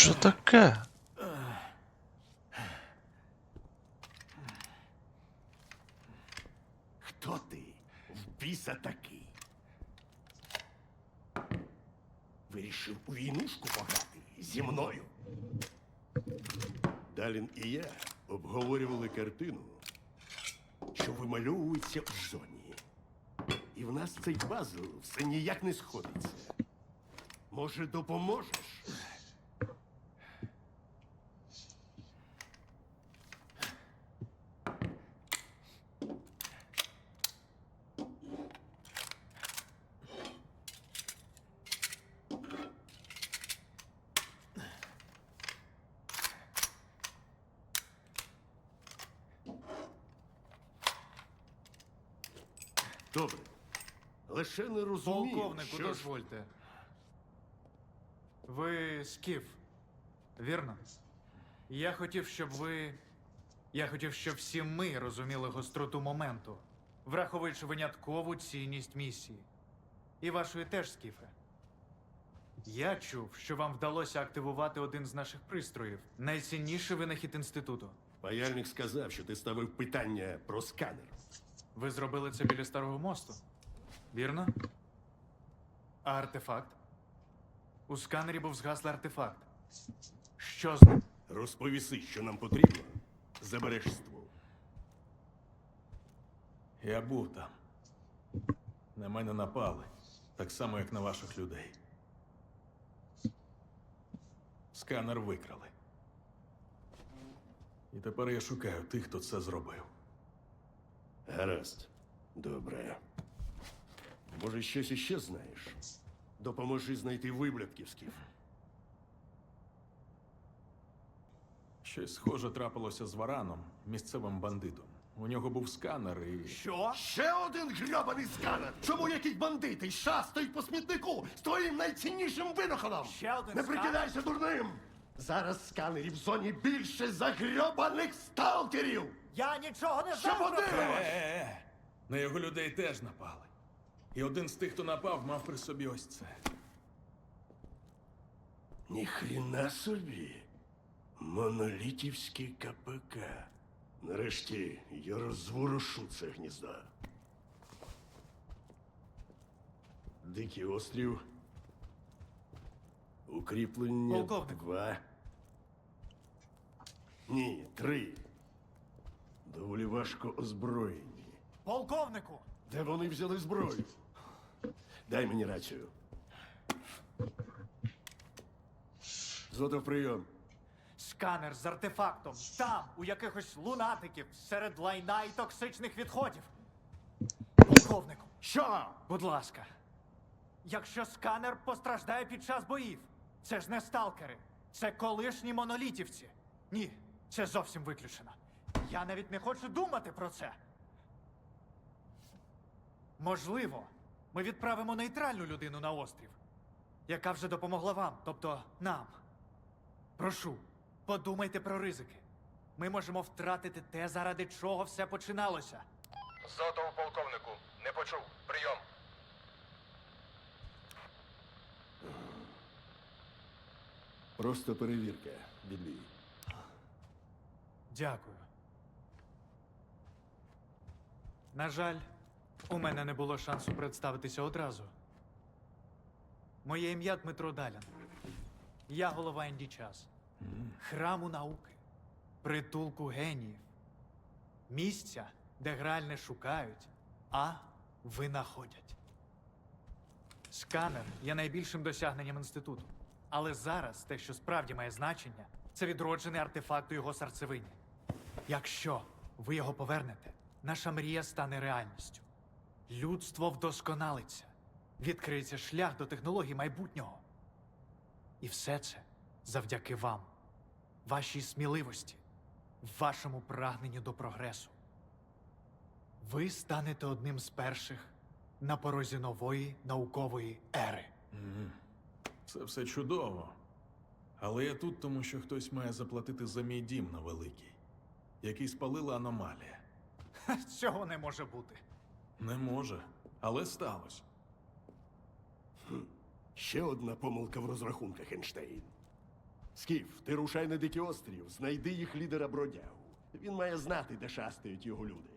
Що таке? Хто ти? В біса такий? Вирішив у війнушку пограти зі мною. Далін і я обговорювали картину, що вимальовується в зоні. І в нас цей пазл все ніяк не сходиться. Може, допоможеш? Добре. Лише не розумію, Полковнику, що ж... дозвольте. Ви скіф, вірно? Я хотів, щоб ви. Я хотів, щоб всі ми розуміли гостроту моменту, враховуючи виняткову цінність місії. І вашої теж, скіфе. Я чув, що вам вдалося активувати один з наших пристроїв найцінніший винахід інституту. Паяльник сказав, що ти ставив питання про сканер. Ви зробили це біля старого мосту. Вірно? А артефакт? У сканері був згаслий артефакт. Що з ним? Розповіси, що нам потрібно. Забереш ствол. Я був там. На мене напали. Так само, як на ваших людей. Сканер викрали. І тепер я шукаю тих, хто це зробив. Гаразд. Добре. Може, щось іще знаєш? Допоможи знайти виблядків, Скіф. Щось схоже трапилося з Вараном, місцевим бандитом. У нього був сканер і. Що? Ще один грьобаний сканер! Чому якісь бандити шастають по смітнику з твоїм найціннішим винаходом? Ще один Не сканер? прикидайся дурним! Зараз сканерів в зоні більше за грьобаних сталкерів! Я нічого не Що подивимось? На його людей теж напали. І один з тих, хто напав, мав при собі ось це. Ніхрена собі. Монолітівський КПК. Нарешті я розворушу це гніздо. Дикий острів. Укріплення Полковнику. два. Ні, три. Доволі важко озброєні. Полковнику! Де вони взяли зброю? Дай мені рацію. Зотов прийом. Сканер з артефактом. Там, у якихось лунатиків, серед лайна і токсичних відходів. Полковнику, Що? будь ласка. Якщо сканер постраждає під час боїв, це ж не сталкери, це колишні монолітівці. Ні, це зовсім виключено. Я навіть не хочу думати про це. Можливо, ми відправимо нейтральну людину на острів, яка вже допомогла вам, тобто нам. Прошу, подумайте про ризики. Ми можемо втратити те, заради чого все починалося. Зотов полковнику. Не почув. Прийом. Просто перевірка. Відбій. Дякую. На жаль, у мене не було шансу представитися одразу. Моє ім'я Дмитро Далян. Я голова Інді Час. Храму науки, притулку геніїв. Місця, де граль не шукають, а винаходять. Сканер є найбільшим досягненням інституту. Але зараз те, що справді має значення, це відроджений артефакт у його серцевині. Якщо ви його повернете, наша мрія стане реальністю. Людство вдосконалиться, відкриється шлях до технологій майбутнього. І все це завдяки вам, вашій сміливості, вашому прагненню до прогресу. Ви станете одним з перших на порозі нової наукової ери. Це все чудово. Але я тут, тому що хтось має заплатити за мій дім на великий, який спалила аномалія. Цього не може бути. Не може, але сталося. Ще одна помилка в розрахунках, Ейнштейн. Скіф, ти рушай на дикий острів, знайди їх лідера бродягу. Він має знати, де шастають його люди.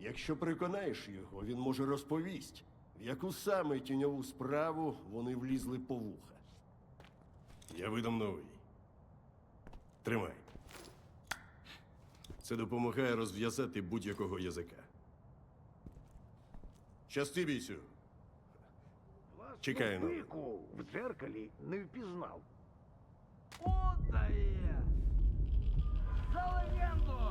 Якщо переконаєш його, він може розповість, в яку саме тіньову справу вони влізли по вуха. Я видам новий. Тримай. Це допомагає розв'язати будь-якого язика. Щасти бійцю. Чекаю на. Пику в дзеркалі не впізнав. О! За легенду!